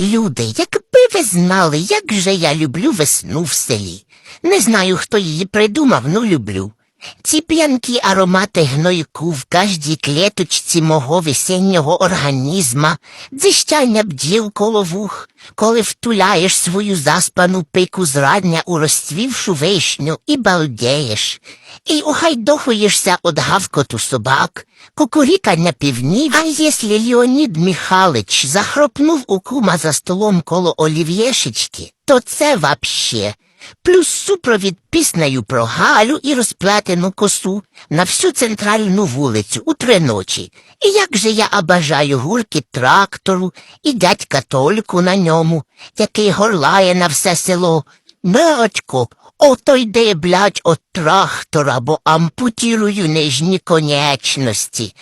Люди, якби ви знали, як же я люблю весну в селі. Не знаю, хто її придумав, ну люблю. Ці п'янкі аромати гнойку в кожній клеточці мого весеннього організма, дзищання бджіл коло вух, коли втуляєш свою заспану пику зрадня у розцвівшу вишню і балдеєш, і ухайдохуєшся од гавкоту собак, кукурікання півнів, а якщо Леонід Михалич захропнув у кума за столом коло олів'єшечки, то це вообще плюс супровід піснею про Галю і розплетену косу на всю центральну вулицю у три ночі. І як же я обажаю гурки трактору і дядька Тольку на ньому, який горлає на все село. Батько, ото йде, блядь, от трактора, бо ампутірую нижні конечності.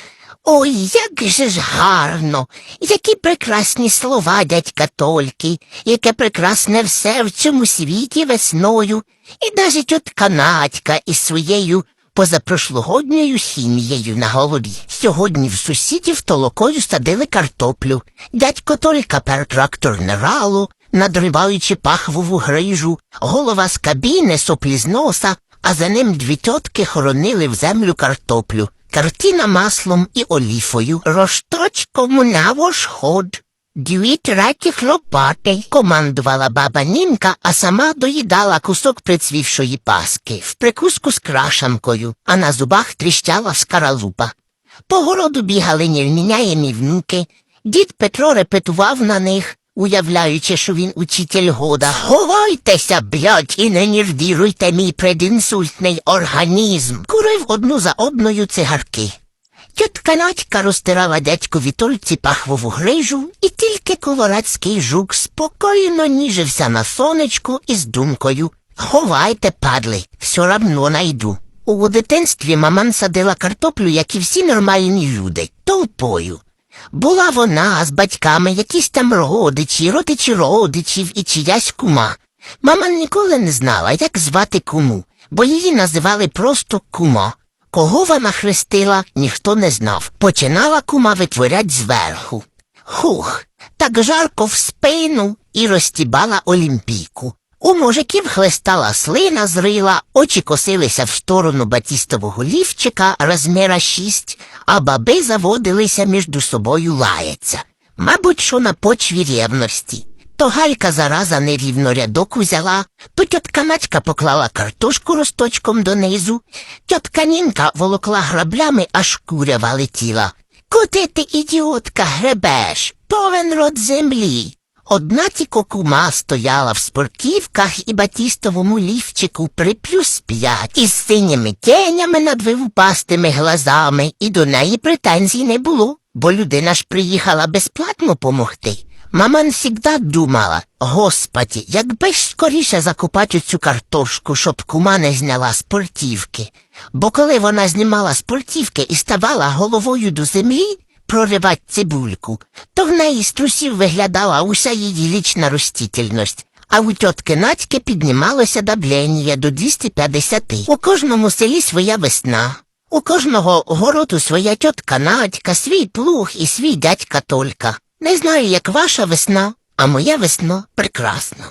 Ой, як же ж гарно, які прекрасні слова дядька Тольки, яке прекрасне все в цьому світі весною, і навіть тітка Надька із своєю позапрошлогодньою сім'єю на голові. Сьогодні в сусідів толокою садили картоплю. Дядько Толька пер трактор нералу, надриваючи пахвову грижу, голова з кабіни соплі з носа, а за ним дві тітки хоронили в землю картоплю. Картина маслом і оліфою, розточкому на ход. Дві треті хлопати, командувала баба Нінка, а сама доїдала кусок прицвівшої паски в прикуску з крашанкою, а на зубах тріщала скаралупа. По городу бігали невміняємі внуки. Дід Петро репетував на них, уявляючи, що він учитель года. Ховайтеся, блядь, і не нервіруйте мій предінсультний організм. Курив одну за одною цигарки. Тітка Надька розтирала дядькові тольці пахвову грижу, і тільки колорадський жук спокійно ніжився на сонечку із думкою Ховайте, падли, все равно найду. У дитинстві маман садила картоплю, як і всі нормальні люди, толпою. Була вона з батьками, якісь там родичі, родичі родичів і чиясь кума. Мама ніколи не знала, як звати куму, бо її називали просто кума. Кого вона хрестила, ніхто не знав. Починала кума витворять зверху. Хух, так жарко в спину і розтібала олімпійку. У мужиків хлестала слина з рила, очі косилися в сторону батістового лівчика розміра шість, а баби заводилися між собою лаяться. Мабуть, що на почві рівності. То Галька зараза нерівно рядок узяла, то тітка Надька поклала картошку росточком донизу, тітка Нінка волокла граблями, аж курява летіла. Куди ти, ідіотка, гребеш? Повен рот землі. Одна тільки кума стояла в спортівках і батістовому лівчику при плюс п'ять із синіми тенями над вивупастими глазами, і до неї претензій не було, бо людина ж приїхала безплатно помогти. Маман всегда думала, господі, якби ж скоріше закопати цю картошку, щоб кума не зняла спортівки. Бо коли вона знімала спортівки і ставала головою до землі, проривать цибульку, то в неї з трусів виглядала уся її лічна ростительність. А у тітки Надьки піднімалося давлення до 250. У кожному селі своя весна. У кожного городу своя тітка Надька, свій плуг і свій дядька Толька. Не знаю, як ваша весна, а моя весна прекрасна.